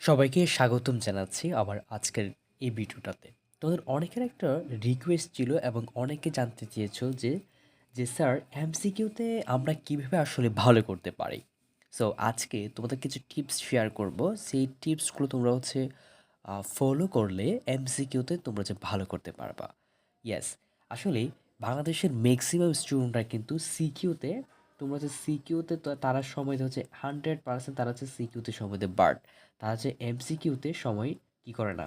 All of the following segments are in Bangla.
সবাইকে স্বাগতম জানাচ্ছি আমার আজকের এই ভিডিওটাতে। তোমাদের অনেকের একটা রিকোয়েস্ট ছিল এবং অনেকে জানতে চেয়েছো যে যে স্যার এমসিকিউতে আমরা কীভাবে আসলে ভালো করতে পারি? সো আজকে তোমাদের কিছু টিপস শেয়ার করব। সেই টিপসগুলো তোমরা হচ্ছে ফলো করলে এমসিকিউতে তোমরা যে ভালো করতে পারবা। ইয়েস আসলে বাংলাদেশের ম্যাক্সিমাম স্টুডেন্টরা কিন্তু সিকিউতে তোমরা হচ্ছে সিকিউতে তারা সময় দেয় হচ্ছে হান্ড্রেড পার্সেন্ট তারা হচ্ছে সিকিউতে সময় দেয় বাট তারা হচ্ছে এমসিকিউতে সময় কি করে না?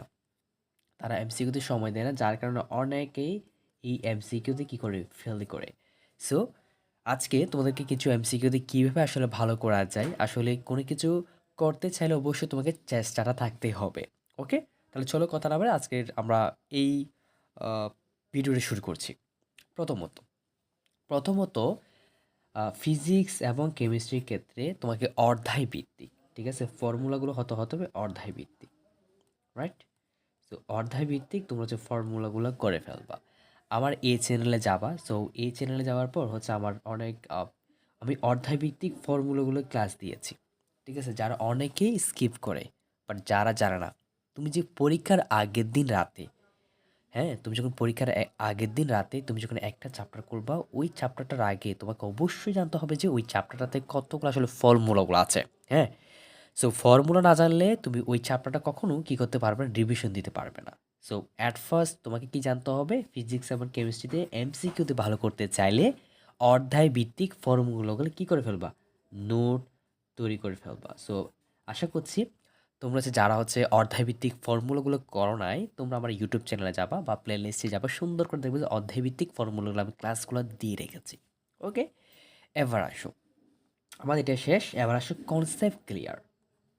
তারা এমসিকিউতে সময় দেয় না, যার কারণে অনেকেই এই এমসিকিউতে কি করে? ফেল করে। সো আজকে তোমাদেরকে কিছু এমসিকিউতে কীভাবে আসলে ভালো করা যায়, আসলে কোনো কিছু করতে চাইলে অবশ্যই তোমাকে চেষ্টাটা থাকতে হবে। ওকে তাহলে চলো কথা না বলে আজকের আমরা এই ভিডিওটা শুরু করছি। প্রথমত প্রথমত ফিজিক্স এবং কেমিস্ট্রির ক্ষেত্রে তোমাকে অর্ধায় ভিত্তিক, ঠিক আছে? ফর্মুলাগুলো হতে হতে হবে অর্ধায় ভিত্তিক রাইট সো অর্ধায় ভিত্তিক তোমরা হচ্ছে ফর্মুলাগুলো করে ফেলবা। আমার এই চ্যানেলে যাবা সো এই চ্যানেলে যাওয়ার পর হচ্ছে আমার অনেক আমি অর্ধায় ভিত্তিক ফর্মুলাগুলো ক্লাস দিয়েছি, ঠিক আছে? যারা অনেকেই স্কিপ করে বাট যারা জানে না, তুমি যে পরীক্ষার আগের দিন রাতে হ্যাঁ তুমি যখন পরীক্ষার আগের দিন রাতে তুমি যখন একটা চ্যাপ্টার করবা ওই চ্যাপ্টারটার আগে তোমাকে অবশ্যই জানতে হবে যে ওই চ্যাপ্টারটাতে কতগুলো আসলে ফর্মুলাগুলো আছে হ্যাঁ? সো ফর্মুলা না জানলে তুমি ওই চ্যাপ্টারটা কখনো কী করতে পারবে না রিভিশন দিতে পারবে না। সো অ্যাট ফার্স্ট তোমাকে কি জানতে হবে? ফিজিক্স এবং কেমিস্ট্রিতে এমসিকিউতে ভালো করতে চাইলে অর্ধায় ভিত্তিক ফর্মুলাগুলো কী করে ফেলবা? নোট তৈরি করে ফেলবা। সো আশা করছি তোমরা হচ্ছে যারা হচ্ছে অর্ধায়ভিত্তিক ফর্মুলাগুলো করো নাই, তোমরা আমার ইউটিউব চ্যানেলে যাবা বা প্লে লিস্টে যাবা, সুন্দর করে দেখবে যে অর্ধায়ভিত্তিক ফর্মুলাগুলো আমি ক্লাসগুলো দিয়ে রেখেছি। ওকে এবার আসো। আমাদের এটা শেষ, এবার আসো কনসেপ্ট ক্লিয়ার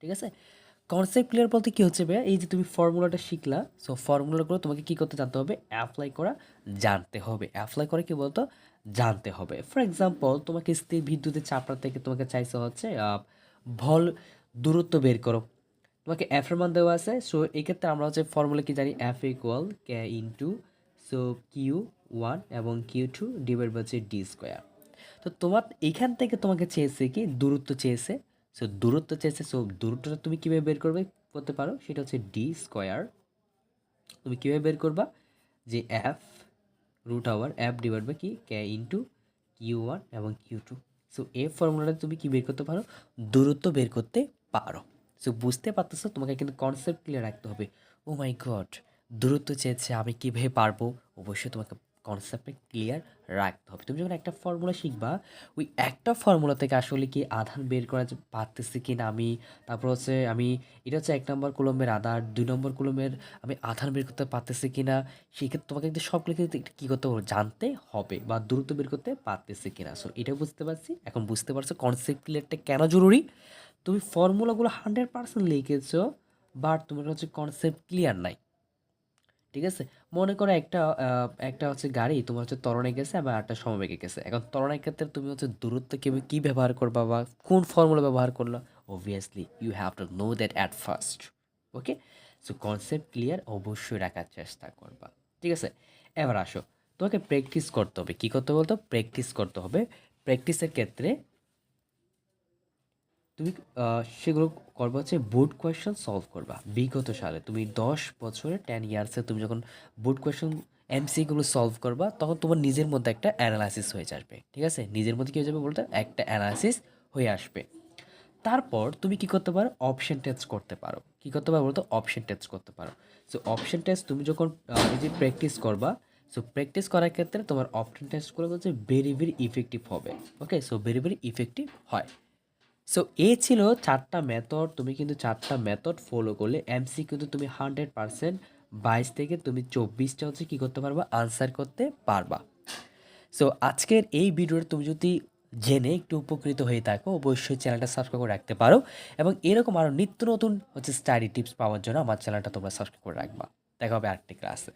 ঠিক আছে? কনসেপ্ট ক্লিয়ার বলতে কী হচ্ছে ভাইয়া? এই যে তুমি ফর্মুলাটা শিখলা সো ফর্মুলাগুলো তোমাকে কী করতে জানতে হবে? অ্যাপ্লাই করা জানতে হবে। অ্যাপ্লাই করে কী বলতো? জানতে হবে। ফর এক্সাম্পল তোমাকে স্থির বিদ্যুতের চাপড়া থেকে তোমাকে চাইছে হচ্ছে ভল দূরত্ব বের করো। তোমাকে এফ এর মান দেওয়া আছে। সো এক্ষেত্রে আমরা হচ্ছে ফর্মুলা কি জানি? F equal K into so Q one এবং কিউ টু ডিভাইড হচ্ছে ডি স্কোয়ার তো তোমার এখান থেকে তোমাকে চেয়েছে কি? দূরত্ব চেয়েছে। সো দূরত্ব চেয়েছে সো দূরত্বটা তুমি কীভাবে বের করবে করতে পারো? সেটা হচ্ছে ডি স্কোয়ার তুমি কীভাবে বের করবা? যে F root over F divide by কি? কে ইন্টু কিউ ওয়ান এবং কিউ টু সো এই ফর্মুলাটা তুমি কি বের করতে পারো? দূরত্ব বের করতে পারো। সো বুঝতে পারতেছো? তোমাকে কিন্তু কনসেপ্ট ক্লিয়ার রাখতে হবে। ও মাই গড দূরত্ব চেয়েছে, আমি কীভাবে পারব? অবশ্যই তোমাকে কনসেপ্টে ক্লিয়ার রাখতে হবে। তুমি যখন একটা ফর্মুলা শিখবা, ওই একটা ফর্মুলা থেকে আসলে কি আধান বের করা পারতেছি কি না আমি, তারপর হচ্ছে আমি, এটা হচ্ছে এক নম্বর কলমের আধার দুই নম্বর কলমের আমি আধান বের করতে পারতেছি কি না সেক্ষেত্রে তোমাকে কিন্তু সবগুলো কিন্তু কী করতে হবে? জানতে হবে বা দূরত্ব বের করতে পারতেছি কি না সো এটা বুঝতে পারছি। এখন বুঝতে পারছ কনসেপ্ট ক্লিয়ারটা কেন জরুরি? তুমি ফর্মুলাগুলো হান্ড্রেড পার্সেন্ট লিখেছো বাট তোমার হচ্ছে কনসেপ্ট ক্লিয়ার নাই। ঠিক আছে? মনে করো একটা একটা হচ্ছে গাড়ি, তোমার হচ্ছে তরণে গেছে আবার একটা সমবেগে গেছে। এখন তরণের ক্ষেত্রে তুমি হচ্ছে দূরত্ব কেউ কী ব্যবহার করবা বা কোন ফর্মুলা ব্যবহার করল? Obviously you have to know that at first okay so concept clear অবশ্যই রাখার চেষ্টা করবা। ঠিক আছে? এবার আসো, তোমাকে প্র্যাকটিস করতে হবে। কী করতে বলতো? প্র্যাকটিস করতে হবে। প্র্যাকটিসের ক্ষেত্রে তুমি সেগুলো করবা হচ্ছে বোর্ড কোয়েশ্চেন সলভ করবা। বিগত সালে তুমি দশ বছরে টেন ইয়ার্সে তুমি যখন বোর্ড কোয়েশ্চেন এমসিগুলো সলভ করবা, তখন তোমার নিজের মধ্যে একটা অ্যানালাইসিস হয়ে যাবে। ঠিক আছে? নিজের মধ্যে কী হয়ে যাবে বলতে? একটা অ্যানালাইসিস হয়ে আসবে। তারপর তুমি কি করতে পারো? অপশন টেস্ট করতে পারো। কি করতে পারো বলতো? অপশন টেস্ট করতে পারো। সো অপশন টেস্ট তুমি যখন নিজে প্র্যাকটিস করবা সো প্র্যাকটিস করার ক্ষেত্রে তোমার অপশন টেস্টগুলো হচ্ছে ভেরি ভেরি ইফেক্টিভ হবে। Okay so very very effective হয়। সো এ ছিল চারটা মেথড তুমি কিন্তু চারটা মেথড ফলো করলে এমসি কিন্তু তুমি হান্ড্রেড পারসেন্ট বাইশ থেকে তুমি চব্বিশটা হচ্ছে কী করতে পারবা? আনসার করতে পারবা। সো আজকের এই ভিডিওটা তুমি যদি জেনে একটু উপকৃত হয়ে থাকো, অবশ্যই চ্যানেলটা সাবস্ক্রাইব করে রাখতে পারো এবং এরকম আরও নিত্য নতুন হচ্ছে স্টাডি টিপস পাওয়ার জন্য আমার চ্যানেলটা তোমরা সাবস্ক্রাইব করে রাখবা। দেখা হবে আরেকটি ক্লাসে